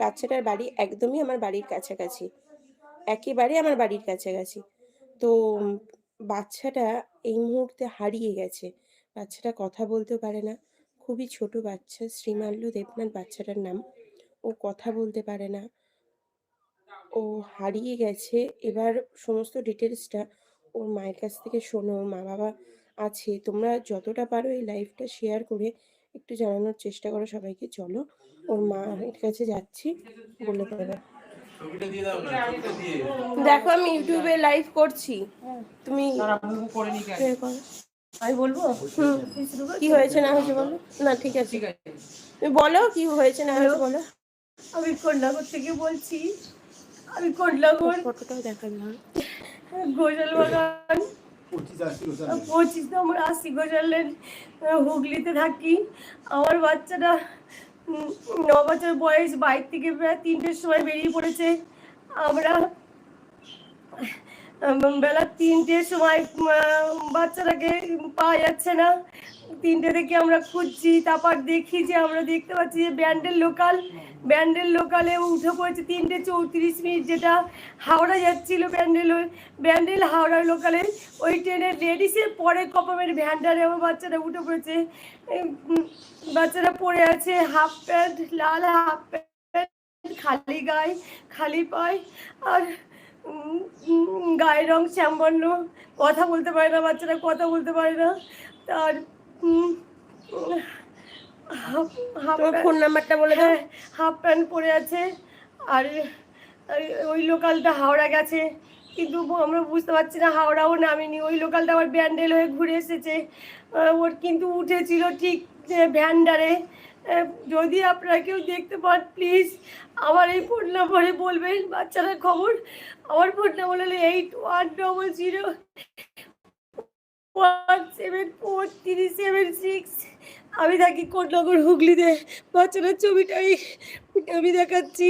বাচ্চাটার বাড়ি একদমই আমার বাড়ির কাছাকাছি। একেবারে আমার বাড়ির কাছাকাছি। তো বাচ্চাটা এই মুহূর্তে হারিয়ে গেছে। বাচ্চাটা কথা বলতেও পারে না। খুবই ছোট বাচ্চা শ্রীমাল্য দেবনাথ বাচ্চাটার নাম। ও কথা বলতে পারে না। ও হারিয়ে গেছে। এবার সমস্ত ডিটেলসটা ওর মায়ের কাছ থেকে শোনো। ওর মা বাবা আছে। তোমরা যতটা পারো এই লাইফটা শেয়ার করে একটু জানানোর চেষ্টা করো সবাইকে। চলো ওর মায়ের কাছে যাচ্ছি বলে দেবে। দেখো আমি ইউটিউবে লাইভ করছি। তুমি। আমি বলব? কি হয়েছে না হয়েছে বলো? না ঠিক আছে। তুমি বলো কি হয়েছে না হয়েছে বলো। আমি কন্যাগর থেকে বলছি। আমি কন্যাগর। ফটোটাও দেখাবি না। গোজাল বাগান। পঁচিশ নম্বর আশি গোজালের হুগলিতে থাকি। আমার বাচ্চাটা ন বছর বয়স বাইর থেকে প্রায় তিনটের সময় বেরিয়ে পড়েছে। আমরা বেলা তিনটের সময় বাচ্চাটাকে পাওয়া যাচ্ছে না। তিনটে থেকে আমরা খুঁজছি, তারপর দেখি যে আমরা দেখতে পাচ্ছি যে ব্যান্ডেল লোকাল ব্যান্ডেল লোকালে উঠে পড়েছে তিনটে চৌত্রিশ মিনিট যেটা হাওড়া যাচ্ছিল ব্যান্ডেল ব্যান্ডেল হাওড়া লোকালে। ওই ট্রেনের লেডিসের পরে কপামের ভ্যান্ডারে আমার বাচ্চাটা উঠে পড়েছে। বাচ্চাটা পড়ে আছে হাফ প্যান্ট, লাল হাফ প্যান্ট, খালি গায়ে, খালি পায়। আর গায়ের রং শ্যামবর্ণ কথা বলতে পারে না বাচ্চারা কথা বলতে পারে না। তার ফোন নাম্বারটা বলে হ্যাঁ, হাফ প্যান্ট পরে আছে। আর ওই লোকালটা হাওড়া গেছে। কিন্তু আমরা বুঝতে পারছি না হাওড়াও নামেনি। ওই লোকালটা আবার ব্যান্ডেল হয়ে ঘুরে এসেছে। ওর কিন্তু উঠেছিল ঠিক ভ্যান্ডারে। যদি আপনারা কেউ দেখতে পান প্লিজ আমার এই ফোন নম্বরে বলবেন। বাচ্চারা, খবর, আমার ফোন নাম্বার হলো eight one double zero one seven four three seven six আমি থাকি কোটনগর হুগলিতে। বাচ্চাদের ছবিটাই আমি দেখাচ্ছি।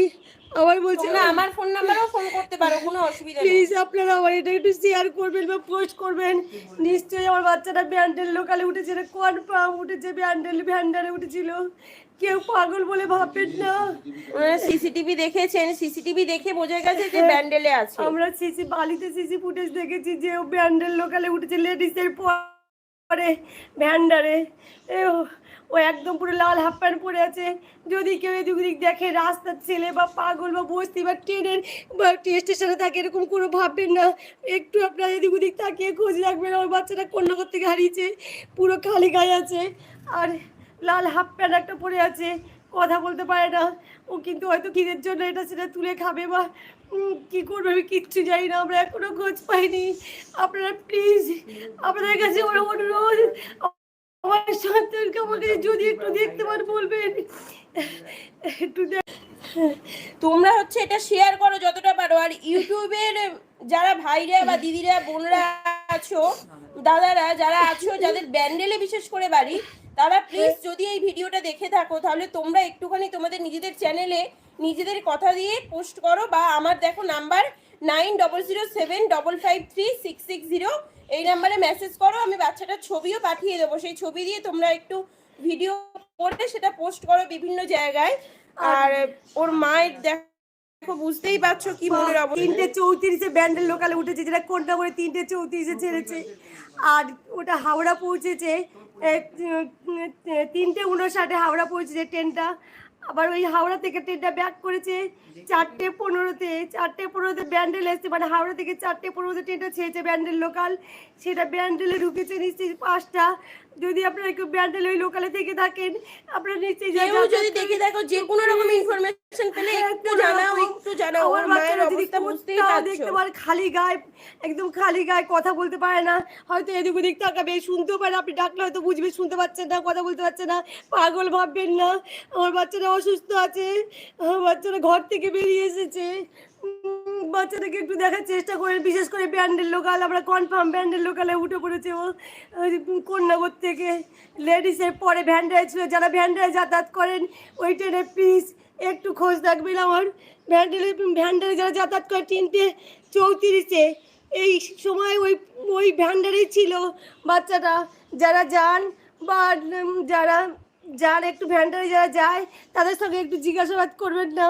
আবার বলছি তোমরা আমার ফোন নাম্বারেও ফোন করতে পারো কোনো অসুবিধা নেই। প্লিজ আপনারা আমার এটা একটু শেয়ার করবেন বা পোস্ট করবেন। নিশ্চয়ই আমার বাচ্চাটা ব্যান্ডেল লোকালে উঠেছে কনফার্ম উঠেছে ব্যান্ডেল ভ্যান্ডারে উঠেছিল। কেউ পাগল বলে ভাববেন না। ওনারা সিসিটিভি দেখেছেন সিসিটিভি দেখে বোঝা গেছে যে ব্যান্ডেলে আছে। আমরা সিসি বালিতে সিসি ফুটেজ দেখেছি যে ও ব্যান্ডেল লোকালে উঠেছে লেডিসের পরে ভ্যান্ডারে এ ও- একদম পুরো লাল হাফ প্যান্ট পরে আছে। যদি কেউ এদিক ওদিক দেখে রাস্তার ছেলে বা পাগল বা বস্তি বা ট্রেনের বা স্টেশনে থাকে, এরকম কোনো ভাববেন না। একটু আপনারা এদিক ওদিক তাকিয়ে খোঁজ রাখবেন, আমার বাচ্চাটা কন্যাগর থেকে হারিয়েছে, পুরো খালি গায়ে আছে। আর লাল হাফ প্যান্ট একটা পরে আছে, কথা বলতে পারে না। ও কিন্তু হয়তো খিদের জন্য এটা সেটা তুলে খাবে বা কি করবে আমি কিচ্ছু জানি না, আমরা এখনও খোঁজ পাইনি। আপনারা প্লিজ আপনাদের কাছে আমার অনুরোধ আমার সন্তানকে আমাকে যদি একটু দেখতে পান, বলবেন। একটু তোমরা হচ্ছে এটা শেয়ার করো যতটা পারো। আর ইউটিউবের যারা ভাইরা বা দিদিরা, বোনরা আছো, দাদারা যারা আছো, যাদের ব্যান্ডেলে বিশেষ করে বাড়ি, তারা প্লিজ যদি এই ভিডিওটা দেখে থাকো, তাহলে তোমরা একটুখানি তোমাদের নিজেদের চ্যানেলে নিজেদের কথা দিয়ে পোস্ট করো বা আমার দেখো number nine double zero seven double five three six six zero এই নাম্বারে মেসেজ করো আমি বাচ্চাটার ছবিও পাঠিয়ে দেবো। সেই ছবি দিয়ে তোমরা একটু ভিডিও করে সেটা পোস্ট করো বিভিন্ন জায়গায়। আর ওর মায়ের দেখো বুঝতেই পারছ কি মনের অবস্থা। তিনটে চৌত্রিশে ব্যান্ডেল লোকালে উঠেছে যেটা কোনটা করে তিনটে চৌত্রিশে ছেড়েছে। আর ওটা হাওড়া পৌঁছেছে তিনটে উনষাটে হাওড়া পৌঁছেছে ট্রেনটা। আবার ওই হাওড়া থেকে ট্রেনটা ব্যাক করেছে চারটে পনেরোতে চারটে পনেরোতে ব্যান্ডেল এসছে মানে হাওড়া থেকে চারটে পনেরোতে ট্রেনটা ছেড়েছে ব্যান্ডেল লোকাল সেটা ব্যান্ডেলে ঢুকেছে নিশ্চয়ই পাঁচটা। যদি আপনারা কেউ ব্যান্ডেল ওই লোকালে থেকে থাকেন আপনারা নিশ্চয়ই যদি দেখে দেখো যে কোনো রকম ইনফরমেশন পেলে হ্যাঁ, একটু জানাও। রকম। ওর মায়ের অবস্থা বুঝতেই দেখতে পারে খালি গায়ে একদম খালি গায়ে কথা বলতে পারে না। হয়তো এদিক ওদিক তাকাবে শুনতেও পারে আপনি ডাকলে হয়তো বুঝবে শুনতে পাচ্ছেন না কথা বলতে পারছে না পাগল ভাববেন না। আমার বাচ্চারা অসুস্থ আছে আমার বাচ্চারা ঘর থেকে বেরিয়ে এসেছে। বাচ্চাটাকে একটু দেখার চেষ্টা করেন। বিশেষ করে ব্যান্ডের লোকাল, আমরা কনফার্ম ব্যান্ডের লোকালে উঠে পড়েছে ও কন্যাগর থেকে। লেডিসের পরে ভ্যান্ডায় ছিল, যারা ভ্যান্ডায় যাতায়াত করেন, ওই ট্রেনে প্লিজ একটু খোঁজ রাখবেন আমার। ভ্যান্ডেলে ভ্যান্ডারে যারা যাতায়াত করে, তিনটে চৌত্রিশে, এই সময় ওই ওই ভ্যান্ডারেই ছিল বাচ্চাটা। যারা যান বা যারা যারা একটু ভ্যান্ডারে যারা যায়, তাদের সঙ্গে একটু জিজ্ঞাসাবাদ করবেন না।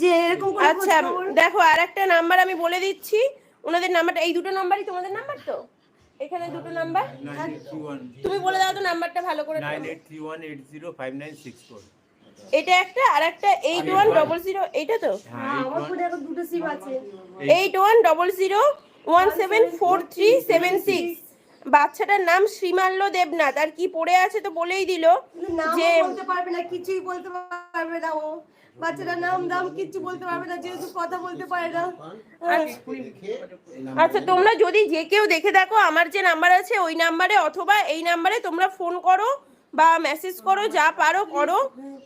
যে এরকম করে আচ্ছা দেখো আর একটা নাম্বার আমি বলে দিচ্ছি। ওনাদের নাম্বারটা এই দুটো নাম্বারই তোমাদের নাম্বার তো? এখানে দুটো নাম্বার এইট ওয়ান তুমি বলে দাও তো নাম্বারটা ভালো করে nine eight three one eight zero five nine six four এটা একটা আর একটা এইট ওয়ান ডবল জিরো এইটা তো? হ্যাঁ আমার ফোনে এখন দুটো সিম আছে। Eight one double zero one seven four three seven six বাচ্চাটার নাম শ্রীমাল্য দেবনাথ। আর কি পড়ে আছে তো বলেই দিল যে বলতে পারবে না কিছুই বলতে পারবে না ও। বাচ্চাটার নাম দাম কিচ্ছু বলতে পারবে না, যেহেতু কথা বলতে পারে না। আচ্ছা তোমরা যদি যে কেউ দেখে থাকো আমার যে নাম্বার আছে, ওই নাম্বারে অথবা এই নাম্বারে তোমরা ফোন করো বা মেসেজ করো, যা পারো করো,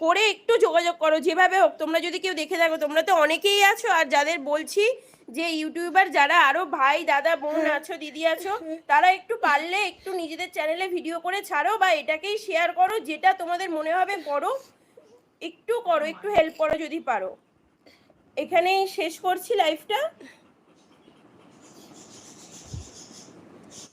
করে একটু যোগাযোগ করো, যেভাবে হোক। তোমরা যদি কেউ দেখে থাকো তোমরা তো অনেকেই আছো, আর যাদের বলছি যে ইউটিউবার যারা, আরও ভাই, দাদা, বোন আছো, দিদি আছো, তারা একটু পারলে একটু নিজেদের চ্যানেলে ভিডিও করে ছাড়ো বা এটাকেই শেয়ার করো, যেটা তোমাদের মনে হবে করো। একটু করো একটু হেল্প করো যদি পারো। এখানেই শেষ করছি লাইফটা